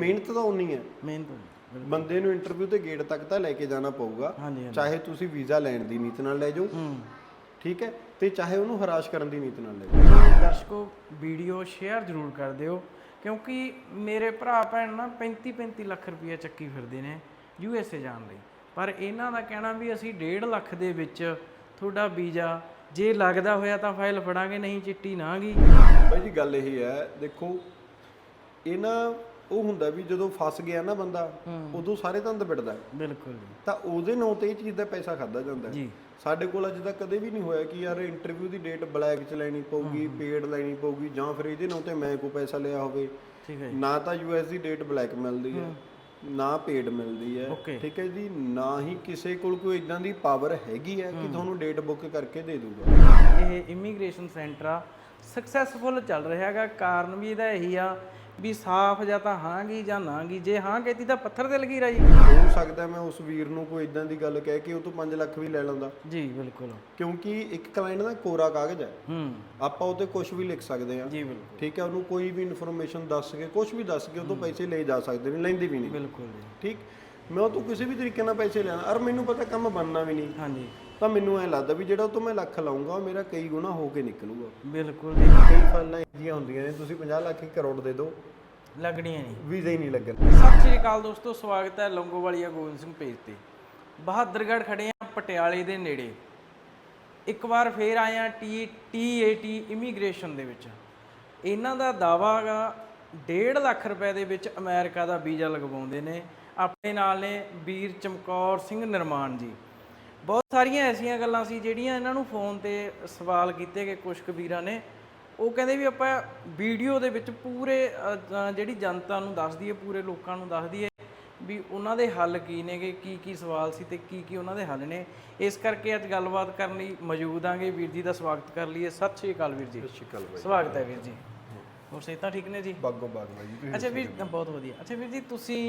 ਮਿਹਨਤ ਤਾਂ ਉਨੀ ਹੈ। ਮਿਹਨਤ ਬੰਦੇ ਨੂੰ ਇੰਟਰਵਿਊ ਤੇ ਗੇਟ ਤੱਕ ਤਾਂ ਲੈ ਕੇ ਜਾਣਾ ਪਊਗਾ। ਹਾਂਜੀ ਹਾਂਜੀ। ਚਾਹੇ ਤੁਸੀਂ ਵੀਜ਼ਾ ਲੈਣ ਦੀ ਨੀਤ ਨਾਲ ਲੈ ਜਾਓ। ਹੂੰ। ਠੀਕ ਹੈ? ਤੇ ਚਾਹੇ ਉਹਨੂੰ ਹਰਾਸ਼ ਕਰਨ ਦੀ ਨੀਤ ਨਾਲ ਲੈ ਜਾਓ। ਦਰਸ਼ਕੋ ਵੀਡੀਓ ਸ਼ੇਅਰ ਜ਼ਰੂਰ ਕਰ ਦਿਓ ਕਿਉਂਕਿ ਮੇਰੇ ਭਰਾ ਭੈਣ ਨਾ 35 35 ਲੱਖ ਰੁਪਏ ਚੱਕੀ ਫਿਰਦੇ ਨੇ ਯੂ ਐਸ ਏ ਜਾਣ ਲਈ। ਪਰ ਇਹਨਾਂ ਦਾ ਕਹਿਣਾ ਵੀ ਅਸੀਂ 1.5 ਲੱਖ ਦੇ ਵਿੱਚ ਤੁਹਾਡਾ ਵੀਜ਼ਾ ਜੇ ਲੱਗਦਾ ਹੋਇਆ ਤਾਂ ਫਾਈਲ ਫੜਾਂਗੇ ਨਹੀਂ ਚਿੱਟੀ ਨਾ ਗਈ ਬਾਈ ਜੀ ਗੱਲ ਇਹ ਹੈ ਦੇਖੋ ਇਹ ਨਾ ਉਹ ਹੁੰਦਾ ਵੀ ਜਦੋਂ ਫਸ ਗਿਆ ਨਾ ਬੰਦਾ ਉਦੋਂ ਸਾਰੇ ਧੰਦ ਪਿੱਟਦਾ। ਬਿਲਕੁਲ ਜੀ। ਤਾਂ ਉਹਦੇ ਨਾਂ ਤੇ ਇਹ ਚੀਜ਼ ਦਾ ਪੈਸਾ ਖਾਦਾ ਜਾਂਦਾ। ਜੀ। ਸਾਡੇ ਕੋਲ ਅੱਜ ਤੱਕ ਕਦੇ ਵੀ ਨਹੀਂ ਹੋਇਆ ਕਿ ਯਾਰ ਇੰਟਰਵਿਊ ਦੀ ਡੇਟ ਬਲੈਕ ਚ ਲੈਣੀ ਪਊਗੀ ਪੇਡ ਲੈਣੀ ਪਊਗੀ ਜਾਂ ਫਿਰ ਇਹਦੇ ਨਾਂ ਤੇ ਮੈਂ ਕੋਈ ਪੈਸਾ ਲਿਆ ਹੋਵੇ। ਠੀਕ ਹੈ ਨਾ ਤਾਂ ਯੂਐਸ ਦੀ ਡੇਟ ਬਲੈਕ ਮਿਲਦੀ ਹੈ ਨਾ ਪੇਡ ਮਿਲਦੀ ਹੈ. ਠੀਕ ਹੈ ਜੀ ਨਾ ਹੀ ਕਿਸੇ ਕੋਲ ਕੋਈ ਇਦਾਂ ਦੀ ਪਾਵਰ ਹੈਗੀ ਹੈ ਕਿ ਤੁਹਾਨੂੰ ਡੇਟ ਬੁੱਕ ਕਰਕੇ ਦੇ ਦੂਗਾ ਇਹ ਇਮੀਗ੍ਰੇਸ਼ਨ ਸੈਂਟਰ ਆ। ਸਕਸੈਸਫੁਲ ਚੱਲ ਰਿਹਾ ਹੈਗਾ। ਕਾਰਨ ਵੀ ਇਹਦਾ ਇਹੀ ਆ ਵੀ ਸਾਫ਼ ਜਾਂ ਤਾਂ ਹਾਂਗੀ ਜਾਂ ਨਾਗੀ ਜੇ ਹਾਂ ਕਹਿਤੀ ਤਾਂ ਪੱਥਰ ਤੇ ਲਗੀ ਰਹੀ ਹੋ ਸਕਦਾ ਮੈਂ ਉਸ ਵੀਰ ਨੂੰ ਕੋਈ ਇਦਾਂ ਦੀ ਗੱਲ ਕਹਿ ਕੇ ਉਹ ਤੋਂ 5 ਲੱਖ ਵੀ ਲੈ ਲੈਂਦਾ। ਜੀ ਬਿਲਕੁਲ। ਕਿਉਂਕਿ ਇੱਕ ਕਲਾਇੰਟ ਦਾ ਕੋਰਾ ਕਾਗਜ਼ ਹੈ। ਹੂੰ। ਆਪਾਂ ਉਹ ਤੇ ਕੁਝ ਵੀ ਲਿਖ ਸਕਦੇ ਹਾਂ। ਜੀ ਬਿਲਕੁਲ। ਠੀਕ ਹੈ ਉਹਨੂੰ ਕੋਈ ਵੀ ਇਨਫੋਰਮੇਸ਼ਨ ਦੱਸ ਕੇ ਕੁਝ ਵੀ ਦੱਸ ਕੇ ਉਹ ਤੋਂ ਪੈਸੇ ਲਏ ਜਾ ਸਕਦੇ ਨੇ ਲੈਂਦੇ ਵੀ ਨਹੀਂ। ਬਿਲਕੁਲ ਜੀ। ਠੀਕ? ਮੈਂ ਉਹ ਤੋਂ ਕਿਸੇ ਵੀ ਤਰੀਕੇ ਨਾਲ ਪੈਸੇ ਲੈਣਾ ਔਰ ਮੈਨੂੰ ਪਤਾ ਕੰਮ ਬਣਨਾ ਵੀ ਨਹੀਂ। ਹਾਂਜੀ। ਤਾਂ ਮੈਨੂੰ ਐ ਲੱਗਦਾ ਵੀ ਜਿਹੜਾ ਉਹ ਤੋਂ ਮੈਂ ਲੱਖ ਲਾਉਂਗਾ ਉਹ ਮੇਰਾ ਕਈ ਗੁਣਾ ਹੋ ਕੇ ਨਿਕਲੂਗਾ। ਬਿਲਕੁਲ ਜੀ। ਕਈ ਫਾਈਲਾਂ ਇਹਦੀਆਂ ਹੁੰਦੀਆਂ ਨੇ ਤੁਸੀਂ 50 ਲੱਖ ਇੱਕ ਕਰੋੜ ਦੇ ਦਿਓ। ਲੱਗਣੀਆਂ ਨਹੀਂ ਵੀਜ਼ਾ ਹੀ ਨਹੀਂ ਲੱਗਣਾ। ਸਤਿ ਸ਼੍ਰੀ ਅਕਾਲ ਦੋਸਤੋ ਸਵਾਗਤ ਹੈ ਲੰਗੋਵਾਲੀਆ ਗੋਬਿੰਦ ਸਿੰਘ ਪੇਜ ਤੇ। ਬਹਾਦਰਗੜ੍ਹ ਖੜੇ ਆ ਪਟਿਆਲੇ ਦੇ ਨੇੜੇ। ਇੱਕ ਵਾਰ ਫੇਰ ਆਏ ਆ ਟੀ ਟੀਏਟੀ ਇਮੀਗ੍ਰੇਸ਼ਨ ਦੇ ਵਿੱਚ। ਇਹਨਾਂ ਦਾ ਦਾਵਾ ਹੈਗਾ 1.5 ਲੱਖ ਰੁਪਏ ਦੇ ਵਿੱਚ ਅਮਰੀਕਾ ਦਾ ਵੀਜ਼ਾ ਲਗਵਾਉਂਦੇ ਨੇ। ਆਪਣੇ ਨਾਲ ਨੇ ਵੀਰ ਚਮਕੌਰ ਸਿੰਘ ਨਿਰਮਾਨ ਜੀ। ਬਹੁਤ ਸਾਰੀਆਂ ਐਸੀਆਂ ਗੱਲਾਂ ਸੀ ਜਿਹੜੀਆਂ ਇਹਨਾਂ ਨੂੰ ਫੋਨ ਤੇ ਸਵਾਲ ਕੀਤੇ ਗਏ ਕੁਝ ਕੁ ਵੀਰਾਂ ਨੇ। ਉਹ ਕਹਿੰਦੇ ਵੀ ਆਪਾਂ ਵੀਡੀਓ ਦੇ ਵਿੱਚ ਪੂਰੇ ਜਿਹੜੀ ਜਨਤਾ ਨੂੰ ਦੱਸ ਦਈਏ ਪੂਰੇ ਲੋਕਾਂ ਨੂੰ ਦੱਸ ਦਈਏ ਵੀ ਉਹਨਾਂ ਦੇ ਹੱਲ ਕੀ ਨੇਗੇ ਕੀ ਕੀ ਸਵਾਲ ਸੀ ਤੇ ਕੀ ਕੀ ਉਹਨਾਂ ਦੇ ਹੱਲ ਨੇ। ਇਸ ਕਰਕੇ ਅੱਜ ਗੱਲਬਾਤ ਕਰਨ ਲਈ ਮੌਜੂਦ ਆਂਗੇ। ਵੀਰ ਜੀ ਦਾ ਸਵਾਗਤ ਕਰ ਲਈਏ। ਸਤਿ ਸ਼੍ਰੀ ਅਕਾਲ ਵੀਰ ਜੀ। ਸ਼ਿਕਲ ਬਾਈ। ਸਵਾਗਤ ਹੈ ਵੀਰ ਜੀ। ਹੋਰ ਸਿਹਤਾਂ ਠੀਕ ਨੇ ਜੀ? ਬਾਗੋ ਬਾਗ ਬਾਈ ਜੀ ਅੱਛਾ ਵੀਰ ਬਹੁਤ ਵਧੀਆ। ਅੱਛਾ ਵੀਰ ਜੀ ਤੁਸੀਂ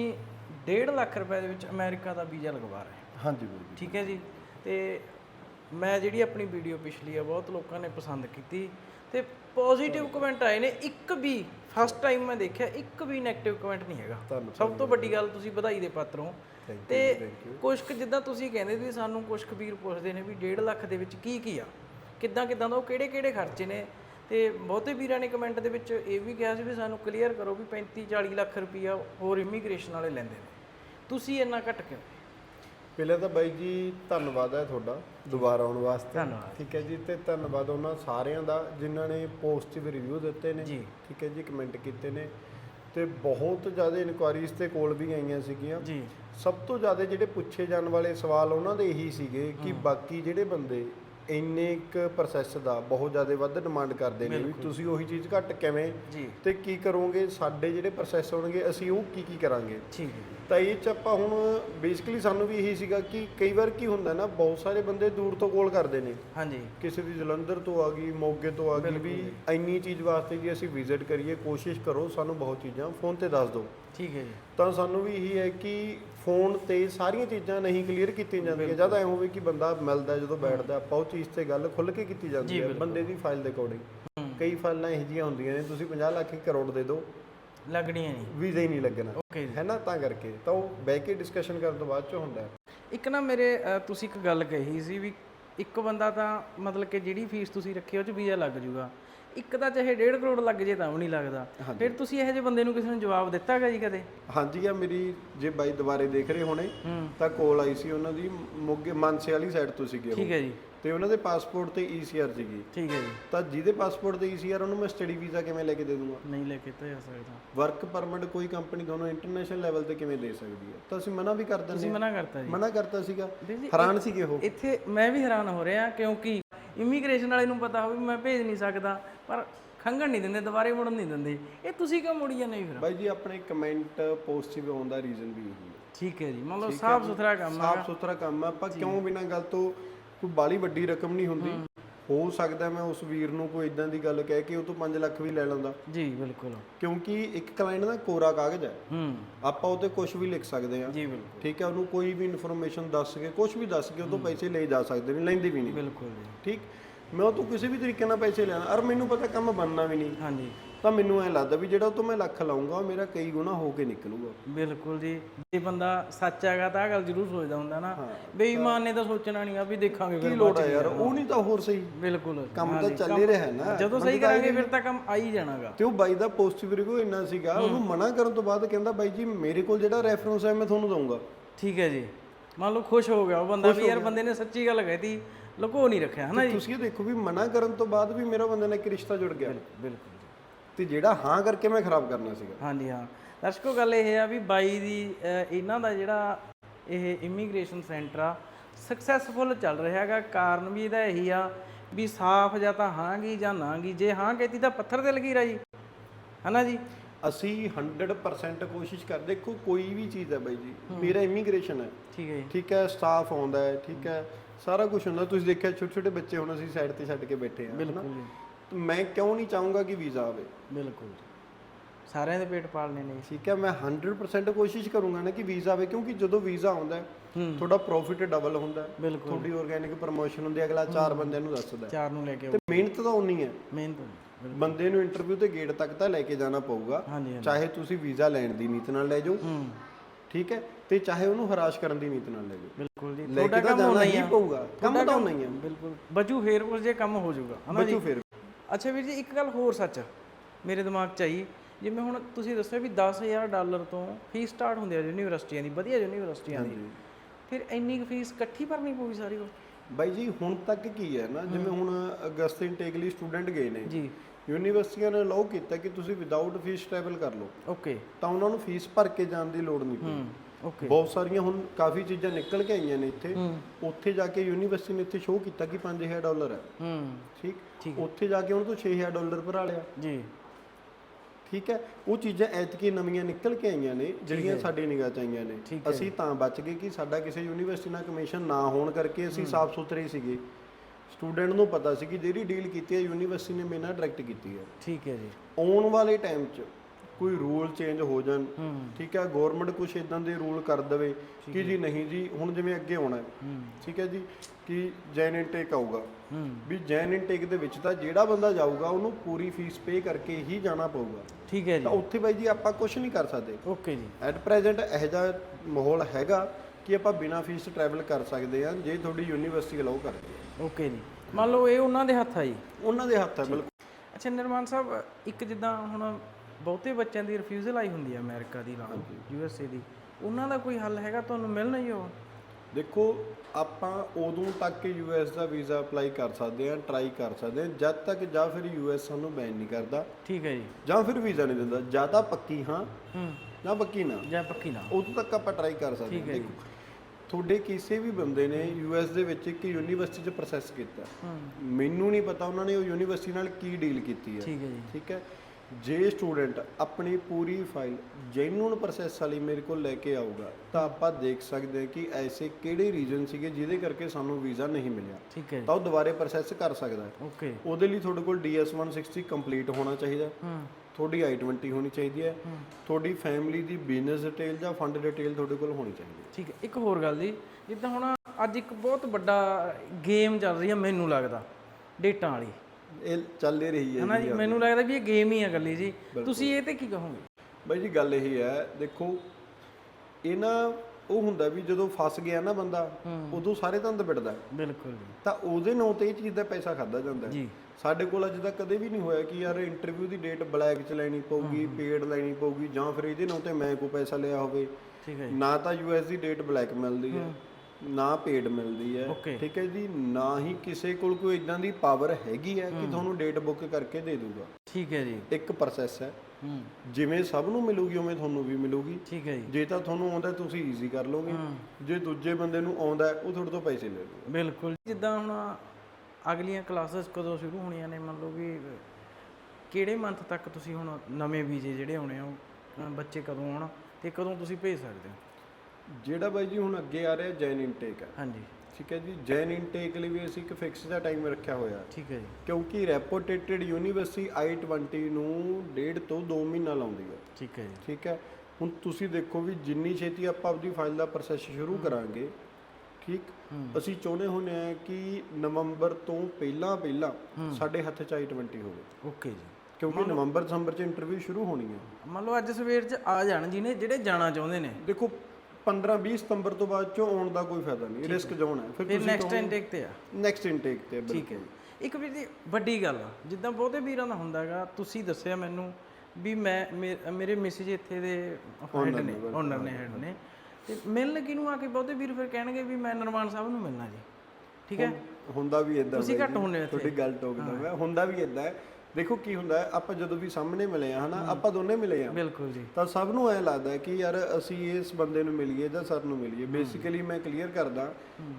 1.5 ਲੱਖ ਰੁਪਏ ਦੇ ਵਿੱਚ ਅਮਰੀਕਾ ਦਾ ਵੀਜ਼ਾ ਲਗਵਾ ਰਹੇ ਹੋ। ਹਾਂਜੀ ਬਾਈ ਜੀ। ਠੀਕ ਹੈ ਜੀ। ਤੇ ਮੈਂ ਜਿਹੜੀ ਆਪਣੀ ਵੀਡੀਓ ਪਿਛਲੀ ਆ ਬਹੁਤ ਲੋਕਾਂ ਨੇ ਪਸੰਦ ਕੀਤੀ ਤੇ ਪੋਜ਼ਿਟਿਵ ਕਮੈਂਟ ਆਏ ਨੇ। ਇੱਕ ਵੀ ਫਸਟ ਟਾਈਮ ਮੈਂ ਦੇਖਿਆ ਇੱਕ ਵੀ 네ਗੇਟਿਵ ਕਮੈਂਟ ਨਹੀਂ ਹੈਗਾ। ਸਭ ਤੋਂ ਵੱਡੀ ਗੱਲ ਤੁਸੀਂ ਵਧਾਈ ਦੇ ਪਾਤਰ ਹੋ। ਤੇ. ਕੁਛ ਕੁ ਜਿੱਦਾਂ ਤੁਸੀਂ ਕਹਿੰਦੇ ਸੀ ਸਾਨੂੰ ਕੁਛ ਕੁ ਵੀਰ ਪੁੱਛਦੇ ਨੇ ਵੀ 1.5 ਲੱਖ ਦੇ ਵਿੱਚ ਕੀ ਕੀ ਆ? ਕਿੱਦਾਂ ਕਿੱਦਾਂ ਦਾ ਉਹ ਕਿਹੜੇ ਕਿਹੜੇ ਖਰਚੇ ਨੇ? ਤੇ ਬਹੁਤੇ ਵੀਰਾਂ ਨੇ ਕਮੈਂਟ ਦੇ ਵਿੱਚ ਇਹ ਵੀ ਕਿਹਾ ਸੀ ਵੀ ਸਾਨੂੰ ਕਲੀਅਰ ਕਰੋ ਵੀ 35 40 ਲੱਖ ਰੁਪਈਆ ਹੋਰ ਇਮੀਗ੍ਰੇਸ਼ਨ ਵਾਲੇ ਲੈਂਦੇ ਨੇ। ਤੁਸੀਂ ਇੰਨਾ ਘੱਟ ਕਿਉਂ? ਪਹਿਲਾਂ ਤਾਂ ਬਾਈ ਜੀ ਧੰਨਵਾਦ ਹੈ ਤੁਹਾਡਾ ਦੁਬਾਰਾ ਆਉਣ ਵਾਸਤੇ। ਧੰਨਵਾਦ। ਠੀਕ ਹੈ ਜੀ ਤੇ ਧੰਨਵਾਦ ਉਹਨਾਂ ਸਾਰਿਆਂ ਦਾ ਜਿਨ੍ਹਾਂ ਨੇ ਪੋਜ਼ਿਟਿਵ ਰਿਵਿਊ ਦਿੱਤੇ ਨੇ। ਠੀਕ ਹੈ ਜੀ ਕਮੈਂਟ ਕੀਤੇ ਨੇ। ਤੇ ਬਹੁਤ ਜ਼ਿਆਦਾ ਇਨਕੁਆਇਰੀਜ਼ ਤੇ ਕੋਲ ਵੀ ਆਈਆਂ ਸੀਗੀਆਂ। ਜੀ। ਸਭ ਤੋਂ ਜ਼ਿਆਦਾ ਜਿਹੜੇ ਪੁੱਛੇ ਜਾਣ ਵਾਲੇ ਸਵਾਲ ਉਹਨਾਂ ਦੇ ਇਹੀ ਸੀਗੇ ਕਿ ਬਾਕੀ ਜਿਹੜੇ ਬੰਦੇ ਇੰਨੇ ਇੱਕ ਪ੍ਰੋਸੈਸ ਦਾ ਬਹੁਤ ਜ਼ਿਆਦਾ ਵੱਧ ਡਿਮਾਂਡ ਕਰਦੇ ਨੇ ਵੀ ਤੁਸੀਂ ਉਹੀ ਚੀਜ਼ ਘੱਟ ਕਿਵੇਂ ਤੇ ਕੀ ਕਰੋਗੇ ਸਾਡੇ ਜਿਹੜੇ ਪ੍ਰੋਸੈਸ ਹੋਣਗੇ ਅਸੀਂ ਉਹ ਕੀ ਕੀ ਕਰਾਂਗੇ। ਠੀਕ ਹੈ ਤਾਂ ਇਹ ਚ ਆਪਾਂ ਹੁਣ ਬੇਸਿਕਲੀ ਸਾਨੂੰ ਵੀ ਇਹੀ ਸੀਗਾ ਕਿ ਕਈ ਵਾਰ ਕੀ ਹੁੰਦਾ ਨਾ ਬਹੁਤ ਸਾਰੇ ਬੰਦੇ ਦੂਰ ਤੋਂ ਕੋਲ ਕਰਦੇ ਨੇ। ਹਾਂਜੀ। ਕਿਸੇ ਦੀ ਜਲੰਧਰ ਤੋਂ ਆ ਗਈ ਮੋਗੇ ਤੋਂ ਆ ਗਈ ਵੀ ਇੰਨੀ ਚੀਜ਼ ਵਾਸਤੇ ਜੇ ਅਸੀਂ ਵਿਜ਼ਿਟ ਕਰੀਏ ਕੋਸ਼ਿਸ਼ ਕਰੋ ਸਾਨੂੰ ਬਹੁਤ ਚੀਜ਼ਾਂ ਫੋਨ ਤੇ ਦੱਸ ਦਿਓ। ਠੀਕ ਹੈ ਜੀ। ਤਾਂ ਸਾਨੂੰ ਵੀ ਇਹੀ ਹੈ ਕਿ ਫੋਨ ਤੇ ਸਾਰੀਆਂ ਚੀਜ਼ਾਂ ਨਹੀਂ ਕਲੀਅਰ ਕੀਤੀਆਂ ਜਾਂਦੀਆਂ। ਜਦ ਐ ਹੋਵੇ ਕਿ ਬੰਦਾ ਮਿਲਦਾ ਜਦੋਂ ਬੈਠਦਾ ਆਪਾਂ ਉਹ ਚੀਜ਼ ਤੇ ਗੱਲ ਖੁੱਲ ਕੇ ਕੀਤੀ ਜਾਂਦੀ ਹੈ। ਬੰਦੇ ਦੀ ਫਾਈਲ ਦੇ ਅਕੋਰਡਿੰਗ ਕਈ ਫਾਈਲਾਂ ਇਹੋ ਜਿਹੀਆਂ ਹੁੰਦੀਆਂ ਨੇ ਤੁਸੀਂ 50 ਲੱਖ ਕਰੋੜ ਦੇ ਦਿਓ। ਲੱਗਣੀਆਂ ਨਹੀਂ। ਵੀਜ਼ਾ ਹੀ ਨਹੀਂ ਲੱਗਣਾ। ਓਕੇ ਹੈ ਨਾ? ਤਾਂ ਕਰਕੇ। ਤਾਂ ਉਹ ਬਹਿ ਕੇ ਡਿਸਕਸ਼ਨ ਕਰਨ ਤੋਂ ਬਾਅਦ ਚ ਹੁੰਦਾ। ਇੱਕ ਨਾ ਮੇਰੇ ਤੁਸੀਂ ਇੱਕ ਗੱਲ ਕਹੀ ਸੀ ਵੀ ਇੱਕ ਬੰਦਾ ਤਾਂ ਮਤਲਬ ਕਿ ਜਿਹੜੀ ਫੀਸ ਤੁਸੀਂ ਰੱਖੀ ਉਹ ਚ ਵੀਜ਼ਾ ਲੱਗ ਜੂਗਾ। ਇੱਕ ਤਾਂ ਚਾਹੇ 1.5 ਕਰੋੜ ਲੱਗ ਜੇ ਤਾਂ ਵੀ ਨਹੀਂ ਲੱਗਦਾ। ਫਿਰ ਤੁਸੀਂ ਇਹੋ ਜਿਹੇ ਬੰਦੇ ਨੂੰ ਕਿਸੇ ਨੂੰ ਜਵਾਬ ਦਿੱਤਾ ਹੈਗਾ ਜੀ ਕਦੇ? ਹਾਂਜੀ ਆ ਮੇਰੀ ਜੇ ਬਾਈ ਦੁਬਾਰੇ ਦੇਖ ਰਹੇ ਹੋਣੇ ਤਾਂ ਕੋਲ ਆਈ ਸੀ ਉਹਨਾਂ ਦੀ ਮੋਗੇ ਮਾਨਸੇ ਵਾਲੀ ਸਾਈਡ ਤੋਂ ਸੀਗੇ ਉਹ। ਠੀਕ ਹੈ ਜੀ। ਤੇ ਉਹਨਾਂ ਦੇ ਪਾਸਪੋਰਟ ਤੇ ਈਸੀਆਰ ਸੀਗੀ। ਠੀਕ ਹੈ ਜੀ। ਤਾਂ ਜਿਹਦੇ ਪਾਸਪੋਰਟ ਤੇ ਈਸੀਆਰ ਉਹਨੂੰ ਮੈਂ ਸਟੱਡੀ ਵੀਜ਼ਾ ਕਿਵੇਂ ਲੈ ਕੇ ਦੇ ਦੂੰਗਾ? ਨਹੀਂ ਲੈ ਕੇ ਤਾਂ ਜਾ ਸਕਦਾ। ਵਰਕ ਪਰਮਿਟ ਕੋਈ ਕੰਪਨੀ ਤੁਹਾਨੂੰ ਇੰਟਰਨੈਸ਼ਨਲ ਲੈਵਲ ਤੇ ਕਿਵੇਂ ਦੇ ਸਕਦੀ ਹੈ? ਤਾਂ ਅਸੀਂ ਮਨਾ ਵੀ ਕਰ ਦਿੰਦੇ ਤੁਸੀਂ ਮਨਾ ਕਰਤਾ ਜੀ। ਮਨਾ ਕਰਤਾ ਸੀਗਾ। ਹੈਰਾਨ ਸੀਗੇ ਉਹ? ਇੱਥੇ ਮੈਂ ਵੀ ਹੈਰਾਨ ਹੋ ਰਿਹਾ ਕਿਉਂਕਿ ਇਮੀਗ੍ਰੇਸ਼ਨ ਵਾਲੇ ਨੂੰ ਪਤਾ ਹੋਵੇ ਮੈਂ ਭੇਜ ਨਹੀਂ ਸਕਦਾ ਪਰ ਖੰਗਣ ਨਹੀਂ ਦਿੰਦੇ ਦੁਬਾਰੇ ਮੁੜਨ ਨਹੀਂ ਦਿੰਦੇ। ਇਹ ਤੁਸੀਂ ਕਿਉਂ ਮੁੜੀ ਜਾਂਦੇ ਫਿਰ? ਬਾਈ ਜੀ ਆਪਣੇ ਕਮੈਂਟ ਪੋਜ਼ਿਟਿਵ ਆਉਣ ਦਾ ਰੀਜ਼ਨ ਵੀ ਇਹੀ ਹੈ। ਠੀਕ ਹੈ ਜੀ ਮੰਨ ਲਓ ਸਾਫ਼ ਸੁਥਰਾ ਕੰਮ ਆ। ਸਾਫ਼ ਸੁਥਰਾ ਕੰਮ ਆ ਆਪਾਂ ਕਿਉਂ ਬਿਨਾਂ ਗੱਲ ਤੋਂ ਕੋਈ ਬਾਲੀ ਵੱਡੀ ਰਕਮ ਨਹੀਂ ਹੁੰਦੀ। ਹੋ। ਸਕਦਾ ਮੈਂ ਉਸ ਵੀਰ ਨੂੰ ਕੋਈ ਇਦਾਂ ਦੀ ਗੱਲ ਕਹਿ ਕੇ ਉਹ ਤੋਂ 5 ਲੱਖ ਵੀ ਲੈ ਲੈਂਦਾ। ਜੀ ਬਿਲਕੁਲ। ਕਿਉਂਕਿ ਇੱਕ ਕਲਾਇੰਟ ਦਾ ਕੋਰਾ ਕਾਗਜ਼ ਹੈ। ਹੂੰ। ਆਪਾਂ ਉਹ ਤੇ ਕੁਝ ਵੀ ਲਿਖ ਸਕਦੇ ਹਾਂ। ਜੀ ਬਿਲਕੁਲ। ਠੀਕ ਹੈ ਉਹਨੂੰ ਕੋਈ ਵੀ ਇਨਫੋਰਮੇਸ਼ਨ ਦੱਸ ਕੇ ਕੁਝ ਵੀ ਦੱਸ ਕੇ ਉਹ ਤੋਂ ਪੈਸੇ ਲਏ ਜਾ ਸਕਦੇ ਨੇ ਲੈਂਦੇ ਵੀ ਨਹੀਂ। ਬਿਲਕੁਲ ਜੀ। ਠੀਕ? ਮੈਂ ਉਹ ਤੋਂ ਕਿਸੇ ਵੀ ਤਰੀਕੇ ਨਾਲ ਪੈਸੇ ਲੈਣਾ ਔਰ ਮੈਨੂੰ ਪਤਾ ਕੰਮ ਬਣਨਾ ਵੀ ਨਹੀਂ। ਹਾਂਜੀ। ਤਾਂ ਮੈਨੂੰ ਐ ਲੱਗਦਾ ਵੀ ਜਿਹੜਾ ਉਹ ਤੋਂ ਮੈਂ ਲੱਖ ਲਾਉਂਗਾ ਉਹ ਮੇਰਾ ਕਈ ਗੁਣਾ ਹੋ ਕੇ ਨਿਕਲੂਗਾ। ਬਿਲਕੁਲ ਜੀ। ਜੇ ਬੰਦਾ ਸੱਚ ਹੈਗਾ ਤਾਂ ਆ ਗੱਲ ਜ਼ਰੂਰ ਸੋਚਦਾ ਹੁੰਦਾ ਨਾ। ਬੇਈਮਾਨ ਨੇ ਤਾਂ ਸੋਚਣਾ ਨਹੀਂ ਆ ਵੀ ਦੇਖਾਂਗੇ ਕੀ ਫਿਰ ਲੋੜ ਹੈ ਯਾਰ ਉਹ ਨਹੀਂ ਤਾਂ ਹੋਰ ਸਹੀ। ਬਿਲਕੁਲ। ਕੰਮ ਤਾਂ ਚੱਲ ਹੀ ਰਿਹਾ ਨਾ। ਜਦੋਂ ਸਹੀ ਕਰਾਂਗੇ ਫਿਰ ਤਾਂ ਕੰਮ ਆ ਹੀ ਜਾਣਾਗਾ। ਤੇ ਉਹ ਬਾਈ ਦਾ ਪੋਜ਼ਿਟਿਵ ਰਿਵਿਊ ਇੰਨਾ ਸੀਗਾ ਉਹਨੂੰ ਮਨਾ ਕਰਨ ਤੋਂ ਬਾਅਦ ਕਹਿੰਦਾ ਬਾਈ ਜੀ ਮੇਰੇ ਕੋਲ ਜਿਹੜਾ ਰੈਫਰੈਂਸ ਹੈ ਮੈਂ ਤੁਹਾਨੂੰ ਦਊਂਗਾ। ਠੀਕ ਹੈ ਜੀ। ਮੰਨ ਲਓ ਖੁਸ਼ ਹੋ ਗਿਆ ਉਹ ਬੰਦਾ ਵੀ ਯਾਰ ਬੰਦੇ ਨੇ ਸੱਚੀ ਗੱਲ ਕਹਿਤੀ ਲੁਕੋ ਨਹੀਂ ਰੱਖਿਆ ਹਨਾ ਜੀ? ਤੁਸੀਂ ਇਹ ਦੇਖੋ ਵੀ ਮਨਾ ਕਰਨ ਤੋਂ ਬਾਅਦ ਵੀ ਮੇਰਾ ਬੰਦੇ ਨਾਲ ਇੱਕ ਰਿਸ਼ਤਾ ਜੁੜ ਗਿਆ। ਬਿਲਕੁਲ। ਤੇ ਜਿਹੜਾ ਹਾਂ ਕਰਕੇ ਮੈਂ ਖਰਾਬ ਕਰਨਾ ਸੀਗਾ। ਹਾਂਜੀ ਹਾਂ। ਦਰਸ਼ਕੋ ਗੱਲ ਇਹ ਆ ਵੀ ਬਾਈ ਦੀ ਅਹ, ਇਹਨਾਂ ਦਾ ਜਿਹੜਾ ਇਹ ਇਮੀਗ੍ਰੇਸ਼ਨ ਸੈਂਟਰ ਆ ਸਕਸੈਸਫੁਲ ਚੱਲ ਰਿਹਾ ਹੈਗਾ। ਕਾਰਨ ਵੀ ਇਹਦਾ ਇਹੀ ਆ ਵੀ ਸਾਫ਼ ਜਾਂ ਤਾਂ ਹਾਂਗੀ ਜਾਂ ਨਾਂਗੀ। ਜੇ ਹਾਂ ਕਹਿਤੀ ਤਾਂ ਪੱਥਰ ਤੇ ਲਗੀ ਜੀ। ਹਨਾ ਜੀ? ਅਸੀਂ 100% ਕੋਸ਼ਿਸ਼ ਕਰ ਦੇਖੋ ਕੋਈ ਵੀ ਚੀਜ਼ ਹੈ ਬਾਈ ਜੀ। ਮੇਰਾ ਇਮੀਗ੍ਰੇਸ਼ਨ ਹੈ। ਠੀਕ ਹੈ ਜੀ। ਠੀਕ ਹੈ ਸਟਾਫ ਆਉਂਦਾ ਹੈ ਠੀਕ ਹੈ। ਸਾਰਾ ਕੁਝ ਹੁੰਦਾ। ਤੁਸੀਂ ਦੇਖਿਆ ਛੋਟੇ ਛੋਟੇ ਬੱਚੇ ਹੁਣ ਅਸੀਂ ਸਾਈਡ ਤੇ ਛੱਡ ਕੇ ਬੈਠੇ ਹਾਂ ਬਿਲਕੁਲ ਜੀ। ਤਾਂ ਮੈਂ ਕਿਉਂ ਨਹੀਂ ਚਾਹੂੰਗਾ ਕਿ ਵੀਜ਼ਾ ਆਵੇ? ਬਿਲਕੁਲ ਸਾਰਿਆਂ ਦੇ ਪੇਟ ਪਾਲਣੇ ਨੇ। ਠੀਕ ਹੈ ਮੈਂ 100% ਕੋਸ਼ਿਸ਼ ਕਰੂੰਗਾ ਨਾ ਕਿ ਵੀਜ਼ਾ ਆਵੇ ਕਿਉਂਕਿ ਜਦੋਂ ਵੀਜ਼ਾ ਆਉਂਦਾ ਹੈ ਤੁਹਾਡਾ ਪ੍ਰੋਫਿਟ ਡਬਲ ਹੁੰਦਾ ਹੈ। ਬਿਲਕੁਲ। ਤੁਹਾਡੀ ਆਰਗੈਨਿਕ ਪ੍ਰਮੋਸ਼ਨ ਹੁੰਦੀ ਹੈ ਅਗਲਾ ਚਾਰ ਬੰਦਿਆਂ ਨੂੰ ਦੱਸਦਾ ਹੈ। ਚਾਰ ਨੂੰ ਲੈ ਕੇ ਆਓ ਤੇ ਮਿਹਨਤ ਤਾਂ ਉਨੀ ਹੈ। ਮਿਹਨਤ ਬੰਦੇ ਨੂੰ ਇੰਟਰਵਿਊ ਤੇ ਗੇਟ ਤੱਕ ਤਾਂ ਲੈ ਕੇ ਜਾਣਾ ਪਊਗਾ। ਹਾਂਜੀ ਹਾਂਜੀ। ਚਾਹੇ ਤੁਸੀਂ ਵੀਜ਼ਾ ਲੈਣ ਦੀ ਨੀਤ ਨਾਲ ਲੈ ਜਾਓ। ਹੂੰ। ਠੀਕ ਹੈ ਤੇ ਚਾਹੇ ਉਹਨੂੰ ਹਰਾਸ਼ ਕਰਨ ਦੀ ਨੀਤ ਨਾਲ ਲੈ ਜਾਓ। ਬਿਲਕੁਲ ਜੀ। ਲੈ ਕੇ ਤਾਂ ਜਾਣਾ ਹੀ ਪਊਗਾ। ਕੰਮ ਤਾਂ ਹੋਣਾ ਹੀ ਬਿਲਕੁਲ। ਬਚੂ ਫੇਰ ਕੁਝ ਜੇ ਕੰਮ ਹੋ ਜਾਊਗਾ ਹਨਾ ਜੀ? ਬੱਚੂ ਫਿਰ ਅੱਛਾ ਵੀਰ ਜੀ ਇੱਕ ਗੱਲ ਹੋਰ ਸੱਚ ਮੇਰੇ ਦਿਮਾਗ 'ਚ ਆਈ। ਜਿਵੇਂ ਹੁਣ ਤੁਸੀਂ ਦੱਸਿਆ ਵੀ 10000 ਡਾਲਰ ਤੋਂ ਫੀਸ ਸਟਾਰਟ ਹੁੰਦੀ ਹੈ ਯੂਨੀਵਰਸਿਟੀਆਂ ਦੀ ਵਧੀਆ ਯੂਨੀਵਰਸਿਟੀਆਂ ਦੀ। ਫਿਰ ਇੰਨੀ ਕੁ ਫੀਸ ਇਕੱਠੀ ਭਰਨੀ ਪਊਗੀ ਸਾਰੀ ਉਹ ਬਾਈ ਜੀ ਹੁਣ ਤੱਕ ਕੀ ਹੈ ਨਾ ਜਿਵੇਂ ਹੁਣ ਅਗਸਤ ਇਨਟੇਕ ਲਈ ਸਟੂਡੈਂਟ ਗਏ ਨੇ। ਜੀ। ਯੂਨੀਵਰਸਿਟੀਆਂ ਨੇ ਅਲਾਉ ਕੀਤਾ ਕਿ ਤੁਸੀਂ ਵਿਦਆਊਟ ਫੀਸ ਟਰੈਵਲ ਕਰ ਲਓ। ਓਕੇ। ਤਾਂ ਉਹਨਾਂ ਨੂੰ ਫੀਸ ਭਰ ਕੇ ਜਾਣ ਦੀ ਲੋੜ ਨਹੀਂ ਪਈ ਬਹੁਤ ਸਾਰੀਆਂ ਹੁਣ ਕਾਫੀ ਚੀਜ਼ਾਂ ਨਿਕਲ ਕੇ ਆਈਆਂ ਨੇ ਇੱਥੇ। ਉੱਥੇ ਜਾ ਕੇ ਯੂਨੀਵਰਸਿਟੀ ਨੇ ਇੱਥੇ ਸ਼ੋਅ ਕੀਤਾ ਕਿ 5000 ਡਾਲਰ ਹੈ। ਹੂੰ। ਠੀਕ? ਉੱਥੇ ਜਾ ਕੇ ਉਹਨਾਂ ਤੋਂ 6000 ਡਾਲਰ ਭਰਾ ਲਿਆ। ਜੀ। ਠੀਕ ਹੈ? ਉਹ ਚੀਜ਼ਾਂ ਐਤਕੀ ਨਵੀਆਂ ਨਿਕਲ ਕੇ ਆਈਆਂ ਨੇ ਜਿਹੜੀਆਂ ਸਾਡੀ ਨਿਗਾਹ ਚ ਆਈਆਂ ਨੇ। ਅਸੀਂ ਤਾਂ ਬਚ ਗਏ ਕਿ ਸਾਡਾ ਕਿਸੇ ਯੂਨੀਵਰਸਿਟੀ ਨਾਲ ਕਮਿਸ਼ਨ ਨਾ ਹੋਣ ਕਰਕੇ ਅਸੀਂ ਸਾਫ਼ ਸੁਥਰੇ ਸੀਗੇ। ਸਟੂਡੈਂਟ ਨੂੰ ਪਤਾ ਸੀ ਕਿ ਜਿਹੜੀ ਡੀਲ ਕੀਤੀ ਹੈ ਯੂਨੀਵਰਸਿਟੀ ਨੇ ਮੇਰੇ ਨਾਲ ਡਾਇਰੈਕਟ ਕੀਤੀ ਹੈ। ਠੀਕ ਹੈ ਜੀ। ਆਉਣ ਵਾਲੇ ਟਾਈਮ 'ਚ ਕੋਈ ਰੂਲ ਚੇਂਜ ਹੋ ਜਾਣ ਠੀਕ ਹੈ ਗਵਰਨਮੈਂਟ ਕੁਝ ਇਦਾਂ ਦੇ ਰੂਲ ਕਰ ਦਵੇ ਕਿ ਜੀ ਨਹੀਂ ਜੀ ਹੁਣ ਜਿਵੇਂ ਅੱਗੇ ਆਉਣਾ ਠੀਕ ਹੈ ਜੀ ਕਿ ਜੈਨ ਇਨਟੇਕ ਆਊਗਾ। ਵੀ ਜੈਨ ਇਨਟੇਕ ਦੇ ਵਿੱਚ ਤਾਂ ਜਿਹੜਾ ਬੰਦਾ ਜਾਊਗਾ ਉਹਨੂੰ ਪੂਰੀ ਫੀਸ ਪੇ ਕਰਕੇ ਹੀ ਜਾਣਾ ਪਊਗਾ। ਠੀਕ ਹੈ ਤਾਂ ਜੀ ਉੱਥੇ ਬਾਈ ਜੀ ਆਪਾਂ ਕੁਝ ਨਹੀਂ ਕਰ ਸਕਦੇ। ਓਕੇ ਜੀ। ਐਟ ਪ੍ਰੈਜ਼ੈਂਟ ਇਹੋ ਜਿਹਾ ਮਾਹੌਲ ਹੈਗਾ ਕਿ ਆਪਾਂ ਬਿਨਾਂ ਫੀਸ ਟਰੈਵਲ ਕਰ ਸਕਦੇ ਹਾਂ ਜੇ ਤੁਹਾਡੀ ਯੂਨੀਵਰਸਿਟੀ ਅਲਾਉ ਕਰਦੀ ਹੈ। ਓਕੇ ਜੀ। ਮੰਨ ਲਓ ਇਹ ਉਹਨਾਂ ਦੇ ਹੱਥ ਆ ਜੀ। ਉਹਨਾਂ ਦੇ ਹੱਥ ਹੈ ਬਿਲਕੁਲ। ਅੱਛਾ ਨਿਰਮਾਨ ਸਾਹਿਬ ਇੱਕ ਜਿੱਦਾਂ ਹੁਣ ਬਹੁਤੇ ਬੱਚਿਆਂ ਦੀ ਰਿਫਿਊਜ਼ਲ ਆਈ ਹੁੰਦੀ ਹੈ ਅਮਰੀਕਾ ਦੀ ਲਾਓ ਯੂ ਐਸ ਏ ਦੀ। ਉਹਨਾਂ ਦਾ ਕੋਈ ਹੱਲ ਹੈਗਾ? ਤੁਹਾਨੂੰ ਮਿਲਣਾ ਹੀ ਉਹ? ਦੇਖੋ ਆਪਾਂ ਉਦੋਂ ਤੱਕ ਯੂਐਸ ਦਾ ਵੀਜ਼ਾ ਅਪਲਾਈ ਕਰ ਸਕਦੇ ਹਾਂ ਟਰਾਈ ਕਰ ਸਕਦੇ ਹਾਂ। ਜਦ ਤੱਕ ਜਾਂ ਫਿਰ ਯੂਐਸ ਸਾਨੂੰ ਬੈਨ ਨਹੀਂ ਕਰਦਾ। ਠੀਕ ਹੈ ਜੀ। ਜਾਂ ਫਿਰ ਵੀਜ਼ਾ ਨਹੀਂ ਦਿੰਦਾ। ਜਾਂ ਤਾਂ ਪੱਕੀ ਹਾਂ ਹੂੰ। ਜਾਂ ਪੱਕੀ ਨਾ। ਜਾਂ ਪੱਕੀ ਨਾ। ਉਦੋਂ ਤੱਕ ਆਪਾਂ ਟਰਾਈ ਕਰ ਸਕਦੇ ਹੈ। ਦੇਖੋ ਤੁਹਾਡੇ ਕਿਸੇ ਵੀ ਬੰਦੇ ਨੇ ਯੂਐਸ ਦੇ ਵਿੱਚ ਇੱਕ ਯੂਨੀਵਰਸਿਟੀ 'ਚ ਪ੍ਰੋਸੈਸ ਕੀਤਾ। ਮੈਨੂੰ ਨਹੀਂ ਪਤਾ ਉਹਨਾਂ ਨੇ ਉਹ ਯੂਨੀਵਰਸਿਟੀ ਨਾਲ ਕੀ ਡੀਲ ਕੀਤੀ ਹੈ। ਠੀਕ ਹੈ ਜੀ। ਠੀਕ ਹੈ? ਜੇ ਸਟੂਡੈਂਟ ਆਪਣੀ ਪੂਰੀ ਫਾਈਲ ਜੈਨੂਨ ਪ੍ਰੋਸੈਸ ਵਾਲੀ ਮੇਰੇ ਕੋਲ ਲੈ ਕੇ ਆਊਗਾ ਤਾਂ ਆਪਾਂ ਦੇਖ ਸਕਦੇ ਹਾਂ ਕਿ ਐਸੇ ਕਿਹੜੇ ਰੀਜ਼ਨ ਸੀਗੇ ਜਿਹਦੇ ਕਰਕੇ ਸਾਨੂੰ ਵੀਜ਼ਾ ਨਹੀਂ ਮਿਲਿਆ। ਠੀਕ ਹੈ ਤਾਂ ਉਹ ਦੁਬਾਰੇ ਪ੍ਰੋਸੈਸ ਕਰ ਸਕਦਾ ਹੈ। ਓਕੇ। ਉਹਦੇ ਲਈ ਤੁਹਾਡੇ ਕੋਲ DS 160 ਕੰਪਲੀਟ ਹੋਣਾ ਚਾਹੀਦਾ ਹੂੰ। ਤੁਹਾਡੀ I20 ਹੋਣੀ ਚਾਹੀਦੀ ਹੈ। ਤੁਹਾਡੀ ਫੈਮਿਲੀ ਦੀ ਬਿਜ਼ਨਸ ਡਿਟੇਲ ਜਾਂ ਫੰਡ ਡਿਟੇਲ ਤੁਹਾਡੇ ਕੋਲ ਹੋਣੀ ਚਾਹੀਦੀ ਹੈ। ਠੀਕ ਹੈ ਇੱਕ ਹੋਰ ਗੱਲ ਜੀ ਜਿੱਦਾਂ ਹੁਣ ਅੱਜ ਇੱਕ ਬਹੁਤ ਵੱਡਾ ਗੇਮ ਚੱਲ ਰਹੀ ਹੈ ਮੈਨੂੰ ਲੱਗਦਾ ਡੇਟਾਂ ਵਾਲੀ। ਇਹ ਚੱਲ ਰਹੀ ਹੈ ਹਨਾ ਜੀ ਮੈਨੂੰ ਲੱਗਦਾ ਵੀ ਇਹ ਗੇਮ ਹੀ ਹੈ ਗੱਲੀ ਜੀ। ਤੁਸੀਂ ਇਹ ਤੇ ਕੀ ਕਹੋਗੇ? ਬਾਈ ਜੀ ਗੱਲ ਇਹ ਹੈ ਦੇਖੋ ਇਹ ਨਾ ਉਹ ਹੁੰਦਾ ਵੀ ਜਦੋਂ ਫਸ ਗਿਆ ਨਾ ਬੰਦਾ ਉਦੋਂ ਸਾਰੇ ਧੰਦ ਵਿੜਦਾ ਬਿਲਕੁਲ ਜੀ। ਤਾਂ ਉਹਦੇ ਨਾਂ ਤੇ ਇਹ ਚੀਜ਼ ਦਾ ਪੈਸਾ ਖਾਦਾ ਜਾਂਦਾ ਹੈ। ਜੀ। ਸਾਡੇ ਕੋਲ ਅੱਜ ਤੱਕ ਕਦੇ ਵੀ ਨਹੀਂ ਹੋਇਆ ਕਿ ਯਾਰ ਇੰਟਰਵਿਊ ਦੀ ਡੇਟ ਬਲੈਕ ਚ ਲੈਣੀ ਪਊਗੀ ਪੇਡ ਲੈਣੀ ਪਊਗੀ ਜਾਂ ਫਿਰ ਇਹਦੇ ਨਾਂ ਤੇ ਮੈਂ ਕੋਈ ਪੈਸਾ ਲਿਆ ਹੋਵੇ। ਠੀਕ ਹੈ ਜੀ। ਨਾ ਤਾਂ ਯੂਐਸ ਦੀ ਡੇਟ ਬਲੈਕ ਮਿਲਦੀ ਹੈ। ਨਾ ਪੇਡ ਮਿਲਦੀ ਹੈ. ਠੀਕ ਹੈ ਜੀ ਨਾ ਹੀ ਕਿਸੇ ਕੋਲ ਕੋਈ ਇਦਾਂ ਦੀ ਪਾਵਰ ਹੈਗੀ ਹੈ ਕਿ ਤੁਹਾਨੂੰ ਡੇਟ ਬੁੱਕ ਕਰਕੇ ਦੇ ਦੂਗਾ। ਠੀਕ ਹੈ ਜੀ। ਇੱਕ ਪ੍ਰੋਸੈਸ ਹੈ। ਜਿਵੇਂ ਸਭ ਨੂੰ ਮਿਲੂਗੀ ਉਵੇਂ ਤੁਹਾਨੂੰ ਵੀ ਮਿਲੂਗੀ। ਠੀਕ ਹੈ ਜੀ। ਜੇ ਤਾਂ ਤੁਹਾਨੂੰ ਆਉਂਦਾ ਤੁਸੀਂ ਈਜ਼ੀ ਕਰ ਲਓਗੇ। ਜੇ ਦੂਜੇ ਬੰਦੇ ਨੂੰ ਆਉਂਦਾ ਉਹ ਤੁਹਾਡੇ ਤੋਂ ਪੈਸੇ ਲੈ ਲਊਗਾ। ਬਿਲਕੁਲ। ਜਿੱਦਾਂ ਹੁਣ ਅਗਲੀਆਂ ਕਲਾਸਿਸ ਕਦੋਂ ਸ਼ੁਰੂ ਹੋਣੀਆਂ ਨੇ ਮੰਨ ਲਓ ਵੀ ਕਿਹੜੇ ਮੰਥ ਤੱਕ ਤੁਸੀਂ ਹੁਣ ਨਵੇਂ ਵੀਜ਼ੇ ਜਿਹੜੇ ਆਉਣੇ ਆ ਬੱਚੇ ਕਦੋਂ ਆਉਣ ਤੇ ਕਦੋਂ ਤੁਸੀਂ ਭੇਜ ਸਕਦੇ ਹੋ? ਜਿਹੜਾ ਬਾਈ ਜੀ ਹੁਣ ਅੱਗੇ ਆ ਰਿਹਾ ਜੈਨ ਇਨਟੇਕ ਹੈ। ਹਾਂਜੀ। ਠੀਕ ਹੈ ਜੀ ਜੈਨ ਇਨਟੇਕ ਲਈ ਵੀ ਅਸੀਂ ਇੱਕ ਫਿਕਸ ਦਾ ਟਾਈਮ ਰੱਖਿਆ ਹੋਇਆ ਠੀਕ ਹੈ ਜੀ। ਕਿਉਂਕਿ ਰੈਪੋਟੇਟਡ ਯੂਨੀਵਰਸਿਟੀ I20 ਨੂੰ ਡੇਢ ਤੋਂ 2 ਮਹੀਨਾ ਲਾਉਂਦੀ ਹੈ। ਠੀਕ ਹੈ ਜੀ। ਠੀਕ ਹੈ ਹੁਣ ਤੁਸੀਂ ਦੇਖੋ ਵੀ ਜਿੰਨੀ ਛੇਤੀ ਆਪਾਂ ਆਪਦੀ ਫਾਈਲ ਦਾ ਪ੍ਰੋਸੈਸ ਸ਼ੁਰੂ ਕਰਾਂਗੇ ਠੀਕ? ਅਸੀਂ ਚਾਹੁੰਦੇ ਹੁੰਦੇ ਆ ਕਿ ਨਵੰਬਰ ਤੋਂ ਪਹਿਲਾਂ ਪਹਿਲਾਂ ਸਾਡੇ ਹੱਥ 'ਚ I20 ਹੋਵੇ। ਓਕੇ ਜੀ। ਕਿਉਂਕਿ ਨਵੰਬਰ ਦਸੰਬਰ 'ਚ ਇੰਟਰਵਿਊ ਸ਼ੁਰੂ ਹੋਣੀ ਹੈ। ਮੰਨ ਲਓ ਅੱਜ ਸਵੇਰ 'ਚ ਆ ਜਾਣ ਜਿਹਨੇ ਜਿਹੜੇ ਜਾਣਾ ਚਾਹੁੰਦੇ ਨੇ। ਦੇਖੋ 15 20 ਸਤੰਬਰ ਤੋਂ ਬਾਅਦ ਚੋਂ ਆਉਣ ਦਾ ਕੋਈ ਫਾਇਦਾ ਨਹੀਂ ਰਿਸਕ ਜ਼ੋਨ ਹੈ। ਫਿਰ ਫਿਰ ਨੈਕਸਟ ਇਨਟੇਕ ਤੇ ਆ। ਨੈਕਸਟ ਇਨਟੇਕ ਤੇ ਹੈ ਠੀਕ ਹੈ। ਇੱਕ ਵੀਰ ਜੀ ਵੱਡੀ ਗੱਲ ਆ ਜਿੱਦਾਂ ਬਹੁਤੇ ਵੀਰਾਂ ਦਾ ਹੁੰਦਾਗਾ ਤੁਸੀਂ ਦੱਸਿਆ ਮੈਨੂੰ ਵੀ ਮੈਂ ਮੇ- ਮੇਰੇ ਮੈਸੇਜ ਇੱਥੇ ਦੇ ਹੈਡ ਨੇ ਓਨਰ ਨੇ ਹੈਡ ਨੇ। ਤੇ ਮਿਲਣ ਕਿਨੂੰ ਆ ਕੇ ਬਹੁਤੇ ਵੀਰ ਫਿਰ ਕਹਿਣਗੇ ਵੀ ਮੈਂ ਨਰਮਾਨ ਸਾਹਿਬ ਨੂੰ ਮਿਲਣਾ ਜੀ। ਠੀਕ ਹੈ? ਹੁੰਦਾ ਵੀ ਇਦਾਂ ਤੁਸੀਂ ਘੱਟ ਹੁੰਦੇ ਹੋ ਇੱਥੇ। ਤੁਹਾਡੀ ਗੱਲ ਟੋਕਦਾ ਮੈਂ ਹੁੰਦਾ ਵੀ ਇਦਾਂ ਹੈ। ਦੇਖੋ ਕੀ ਹੁੰਦਾ ਆਪਾਂ ਜਦੋਂ ਵੀ ਸਾਹਮਣੇ ਮਿਲੇ ਆ ਹਨਾ ਆਪਾਂ ਦੋਨੇ ਮਿਲੇ ਆ ਬਿਲਕੁਲ ਜੀ। ਤਾਂ ਸਭ ਨੂੰ ਐ ਲੱਗਦਾ ਕਿ ਯਾਰ ਅਸੀਂ ਇਸ ਬੰਦੇ ਨੂੰ ਮਿਲੀਏ ਜਾਂ ਸਰ ਨੂੰ ਮਿਲੀਏ। ਬੇਸਿਕਲੀ ਮੈਂ ਕਲੀਅਰ ਕਰਦਾ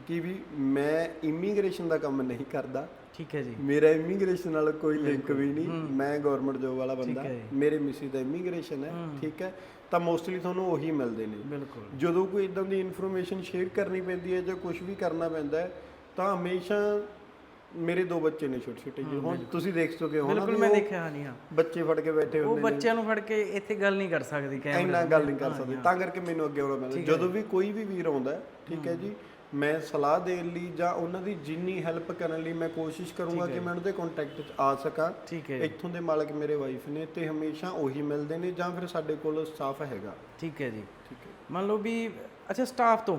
ਕਿ ਵੀ ਮੈਂ ਇਮੀਗ੍ਰੇਸ਼ਨ ਦਾ ਕੰਮ ਨਹੀਂ ਕਰਦਾ। ਠੀਕ ਹੈ ਜੀ। ਮੇਰਾ ਇਮੀਗ੍ਰੇਸ਼ਨ ਨਾਲ ਕੋਈ ਲਿੰਕ ਵੀ ਨਹੀਂ। ਮੈਂ ਗਵਰਨਮੈਂਟ ਜੋਬ ਵਾਲਾ ਬੰਦਾ। ਮੇਰੇ ਮਿਸੀ ਦਾ ਇਮੀਗ੍ਰੇਸ਼ਨ ਹੈ। ਠੀਕ ਹੈ। ਤਾਂ ਮੋਸਟਲੀ ਤੁਹਾਨੂੰ ਉਹੀ ਮਿਲਦੇ ਨੇ। ਬਿਲਕੁਲ। ਜਦੋਂ ਕੋਈ ਇਦਾਂ ਦੀ ਇਨਫੋਰਮੇਸ਼ਨ ਸ਼ੇਅਰ ਕਰਨੀ ਪੈਂਦੀ ਹੈ ਜਾਂ ਕੁਝ ਵੀ ਕਰਨਾ ਪੈਂਦਾ ਹੈ ਤਾਂ ਹਮੇਸ਼ਾ ਮੇਰੇ ਦੋ ਬੱਚੇ ਨੇ ਛੋਟੇ ਛੋਟੇ ਜਿਹੇ ਹੁਣ ਤੁਸੀਂ ਦੇਖ ਚੁੱਕੇ ਹੋ ਨਾ ਬਿਲਕੁਲ ਮੈਂ ਦੇਖਿਆ ਹਾਂ ਨਹੀਂ ਹਾਂ। ਬੱਚੇ ਫੜ ਕੇ ਬੈਠੇ ਉਹ ਹੁੰਦੇ ਨੇ। ਬੱਚਿਆਂ ਨੂੰ ਫੜ ਕੇ ਇੱਥੇ ਗੱਲ ਨਹੀਂ ਕਰ ਸਕਦੀ ਕੈਮਰੇ ਇੰਨਾ ਗੱਲ ਨਹੀਂ ਕਰ ਸਕਦੇ। ਤਾਂ ਕਰਕੇ ਮੈਨੂੰ ਅੱਗੇ ਆਉਣਾ ਪੈਂਦਾ ਜਦੋਂ ਵੀ ਕੋਈ ਵੀ ਵੀਰ ਆਉਂਦਾ ਹੈ, ਠੀਕ ਹੈ ਜੀ ਮੈਂ ਸਲਾਹ ਦੇਣ ਲਈ ਜਾਂ ਉਹਨਾਂ ਦੀ ਜਿੰਨੀ ਹੈਲਪ ਕਰਨ ਲਈ ਮੈਂ ਕੋਸ਼ਿਸ਼ ਕਰੂੰਗਾ ਕਿ ਮੈਂ ਉਹਨਾਂ ਦੇ ਕੰਟੈਕਟ 'ਚ ਆ ਸਕਾਂ। ਠੀਕ ਹੈ ਇੱਥੋਂ ਦੇ ਮਾਲਕ ਮੇਰੇ ਵਾਈਫ ਨੇ ਤੇ ਹਮੇਸ਼ਾ ਉਹੀ ਮਿਲਦੇ ਨੇ ਜਾਂ ਫਿਰ ਸਾਡੇ ਕੋਲ ਸਟਾਫ ਹੈਗਾ। ਠੀਕ ਹੈ ਜੀ। ਠੀਕ ਹੈ। ਮੰਨ ਲਓ ਵੀ ਅੱਛਾ ਸਟਾਫ ਤੋਂ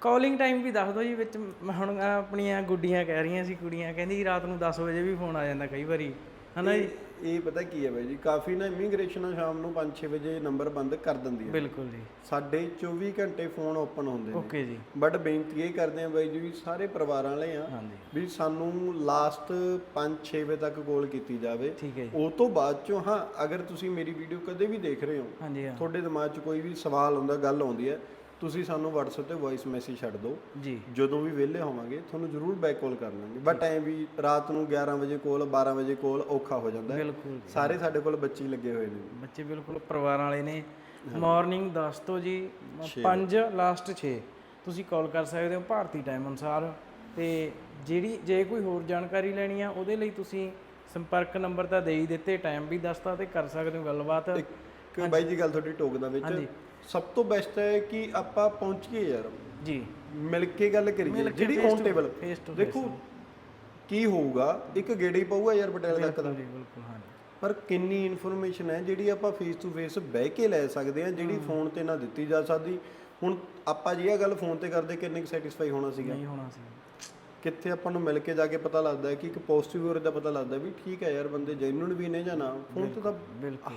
ਕਾਲਿੰਗ ਟਾਈਮ ਵੀ ਦੱਸ ਦਿਓ ਜੀ ਵਿੱਚ ਹੁਣ ਆਪਣੀਆਂ ਗੁੱਡੀਆਂ ਕਹਿ ਰਹੀਆਂ ਸੀ ਕੁੜੀਆਂ ਕਹਿੰਦੀ ਰਾਤ ਨੂੰ 10 ਵਜੇ ਵੀ ਫੋਨ ਆ ਜਾਂਦਾ ਕਈ ਵਾਰੀ ਹਨਾ ਜੀ? ਇਹ- ਪਤਾ ਕੀ ਹੈ ਬਾਈ ਜੀ ਕਾਫੀ ਨਾ ਇਮੀਗ੍ਰੇਸ਼ਨ ਸ਼ਾਮ ਨੂੰ 5-6 ਵਜੇ ਨੰਬਰ ਬੰਦ ਕਰ ਦਿੰਦੀ ਹੈ। ਬਿਲਕੁਲ ਜੀ। ਸਾਡੇ 24 ਘੰਟੇ ਫੋਨ ਓਪਨ ਹੁੰਦੇ ਨੇ। ਓਕੇ ਜੀ। ਬਟ ਬੇਨਤੀ ਇਹ ਕਰਦੇ ਆ ਬਾਈ ਜੀ ਵੀ ਸਾਰੇ ਪਰਿਵਾਰਾਂ ਵਾਲੇ ਆ ਵੀ ਸਾਨੂੰ ਲਾਸਟ 5-6 ਵਜੇ ਤੱਕ ਕਾਲ ਕੀਤੀ ਜਾਵੇ। ਠੀਕ ਹੈ ਜੀ। ਉਹ ਤੋਂ ਬਾਅਦ ਚੋਂ ਹਾਂ ਅਗਰ ਤੁਸੀਂ ਮੇਰੀ ਵੀਡੀਓ ਕਦੇ ਵੀ ਦੇਖ ਰਹੇ ਹੋ ਹਾਂਜੀ ਹਾਂ। ਤੁਹਾਡੇ ਦਿਮਾਗ 'ਚ ਕੋਈ ਵੀ ਸਵਾਲ ਹੁੰਦਾ ਗੱਲ ਆਉਂਦੀ ਹੈ ਤੁਸੀਂ ਸਾਨੂੰ WhatsApp ਤੇ ਵੌਇਸ ਮੈਸੇਜ ਛੱਡ ਦਿਓ। ਜੀ। ਜਦੋਂ ਵੀ ਵਿਹਲੇ ਹੋਵਾਂਗੇ ਤੁਹਾਨੂੰ ਜ਼ਰੂਰ ਬੈਕ ਕਾਲ ਕਰ ਲਾਂਗੇ। ਬਟ ਐ ਵੀ ਰਾਤ ਨੂੰ 11 ਵਜੇ ਕਾਲ 12 ਵਜੇ ਕਾਲ ਔਖਾ ਹੋ ਜਾਂਦਾ ਹੈ। ਬਿਲਕੁਲ ਸਾਰੇ ਸਾਡੇ ਕੋਲ ਬੱਚੇ ਹੀ ਲੱਗੇ ਹੋਏ ਨੇ। ਬੱਚੇ ਬਿਲਕੁਲ ਪਰਿਵਾਰਾਂ ਵਾਲੇ ਨੇ। ਮਾਰਨਿੰਗ 10 ਤੋਂ ਜੀ 5 ਲਾਸਟ 6 ਤੁਸੀਂ ਕਾਲ ਕਰ ਸਕਦੇ ਹੋ ਭਾਰਤੀ ਟਾਈਮ ਅਨੁਸਾਰ। ਤੇ ਜਿਹੜੀ ਜੇ ਕੋਈ ਹੋਰ ਜਾਣਕਾਰੀ ਲੈਣੀ ਆ ਉਹਦੇ ਲਈ ਤੁਸੀਂ ਸੰਪਰਕ ਨੰਬਰ ਤਾਂ ਦੇ ਹੀ ਦਿੱਤੇ ਟਾਈਮ ਵੀ ਦੱਸਤਾ ਤੇ ਕਰ ਸਕਦੇ ਹੋ ਗੱਲਬਾਤ। ਇੱਕ ਬਾਈ ਜੀ ਗੱਲ ਤੁਹਾਡੀ ਟੋਕਦਾ ਵਿੱਚ। ਸਭ ਤੋਂ ਬੈਸਟ ਹੈ ਕਿ ਆਪਾਂ ਪਹੁੰਚੀਏ ਯਾਰ। ਜੀ। ਮਿਲ ਕੇ ਗੱਲ ਕਰੀਏ। ਜਿਹੜੀ ਔਨ ਟੇਬਲ ਦੇਖੋ ਕੀ ਹੋਊਗਾ ਇੱਕ ਗੇੜੀ ਪਊਗਾ ਯਾਰ ਪਟਿਆਲੇ ਤੱਕ ਦਾ। ਜੀ ਬਿਲਕੁਲ ਹਾਂਜੀ ਪਰ ਕਿੰਨੀ ਇਨਫੋਰਮੇਸ਼ਨ ਹੈ ਜਿਹੜੀ ਆਪਾਂ ਫੇਸ ਟੂ ਫੇਸ ਬਹਿ ਕੇ ਲੈ ਸਕਦੇ ਹਾਂ ਜਿਹੜੀ ਫੋਨ ਤੇ ਨਾ ਦਿੱਤੀ ਜਾ ਸਕਦੀ। ਹੁਣ ਆਪਾਂ ਜੀ ਇਹ ਗੱਲ ਫੋਨ ਤੇ ਕਰਦੇ ਕਿੰਨੇ ਸੈਟੀਸਫਾਈ ਹੋਣਾ ਸੀਗਾ? ਨਹੀਂ ਹੋਣਾ ਸੀ ਕਿੱਥੇ ਆਪਾਂ ਨੂੰ ਮਿਲ ਕੇ ਜਾ ਕੇ ਪਤਾ ਲੱਗਦਾ ਹੈ ਕਿ ਇੱਕ ਪੋਜ਼ਿਟਿਵ ਹੋਰ ਦਾ ਪਤਾ ਲੱਗਦਾ ਵੀ ਠੀਕ ਹੈ ਯਾਰ ਬੰਦੇ ਜੈਨੂਨ ਵੀ ਨੇ ਜਾਂ ਨਾ। ਫੋਨ ਤੇ ਤਾਂ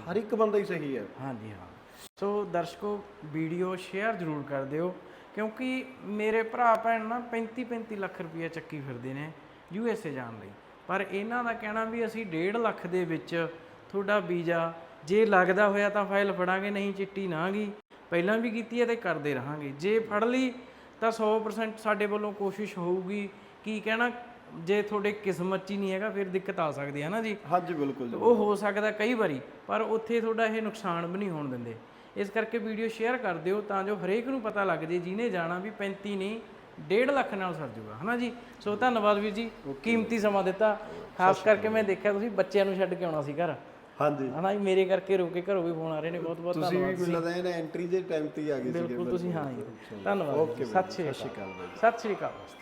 ਹਰ ਇੱਕ ਬੰਦਾ ਹੀ ਸਹੀ ਹੈ। ਹਾਂਜੀ ਹਾਂ। ਸੋ ਦਰਸ਼ਕੋ ਵੀਡੀਓ ਸ਼ੇਅਰ ਜ਼ਰੂਰ ਕਰ ਦਿਓ ਕਿਉਂਕਿ ਮੇਰੇ ਭਰਾ ਭੈਣ ਨਾ 35 35 ਲੱਖ ਰੁਪਏ ਚੱਕੀ ਫਿਰਦੇ ਨੇ ਯੂ ਐਸ ਏ ਜਾਣ ਲਈ। ਪਰ ਇਹਨਾਂ ਦਾ ਕਹਿਣਾ ਵੀ ਅਸੀਂ 1.5 ਲੱਖ ਦੇ ਵਿੱਚ ਤੁਹਾਡਾ ਵੀਜ਼ਾ ਜੇ ਲੱਗਦਾ ਹੋਇਆ ਤਾਂ ਫਾਈਲ ਫੜਾਂਗੇ ਨਹੀਂ ਚਿੱਟੀ ਨਾ ਗਈ ਪਹਿਲਾਂ ਵੀ ਕੀਤੀ ਹੈ ਤੇ ਕਰਦੇ ਰਹਾਂਗੇ। ਜੇ ਫੜ ਲਈ ਤਾਂ 100% ਸਾਡੇ ਵੱਲੋਂ ਕੋਸ਼ਿਸ਼ ਹੋਊਗੀ। ਕੀ ਕਹਿਣਾ? ਜੇ ਤੁਹਾਡੇ ਕਿਸਮਤ 'ਚ ਹੀ ਨਹੀਂ ਹੈਗਾ ਫਿਰ ਦਿੱਕਤ ਆ ਸਕਦੀ ਹੈ ਨਾ ਜੀ? ਹਾਂਜੀ ਬਿਲਕੁਲ ਉਹ ਹੋ ਸਕਦਾ ਕਈ ਵਾਰੀ ਪਰ ਉੱਥੇ ਤੁਹਾਡਾ ਇਹ ਨੁਕਸਾਨ ਵੀ ਨਹੀਂ ਹੋਣ ਦਿੰਦੇ। ਇਸ ਕਰਕੇ ਵੀਡੀਓ ਸ਼ੇਅਰ ਕਰ ਦਿਓ ਤਾਂ ਜੋ ਹਰੇਕ ਨੂੰ ਪਤਾ ਲੱਗ ਜੇ ਜਿਹਨੇ ਜਾਣਾ ਵੀ 35 ਨਹੀਂ 1.5 ਲੱਖ ਨਾਲ ਸਰ ਜੂਗਾ। ਹਨਾ ਜੀ? ਸੋ ਧੰਨਵਾਦ ਵੀਰ ਜੀ ਕੀਮਤੀ ਸਮਾਂ ਦਿੱਤਾ। ਖਾਸ ਕਰਕੇ ਮੈਂ ਦੇਖਿਆ ਤੁਸੀਂ ਬੱਚਿਆਂ ਨੂੰ ਛੱਡ ਕੇ ਆਉਣਾ ਸੀ ਘਰ। ਹਾਂਜੀ। ਹਨਾ ਜੀ? ਮੇਰੇ ਕਰਕੇ ਰੁਕੇ ਘਰੋਂ ਵੀ ਫੋਨ ਆ ਰਹੇ ਨੇ। ਬਹੁਤ ਬਹੁਤ ਤੁਸੀਂ ਵੀ ਮੈਨੂੰ ਲੱਗਦਾ ਇਹਨਾਂ ਐਂਟਰੀ ਦੇ ਟਾਈਮ ਤੇ ਹੀ ਆ ਗਏ ਸੀਗੇ ਬਿਲਕੁਲ ਤੁਸੀਂ ਹਾਂ ਜੀ। ਧੰਨਵਾਦ। ਸਤਿ ਸ਼੍ਰੀ ਅਕਾਲ। ਸਤਿ ਸ਼੍ਰੀ ਅਕਾਲ।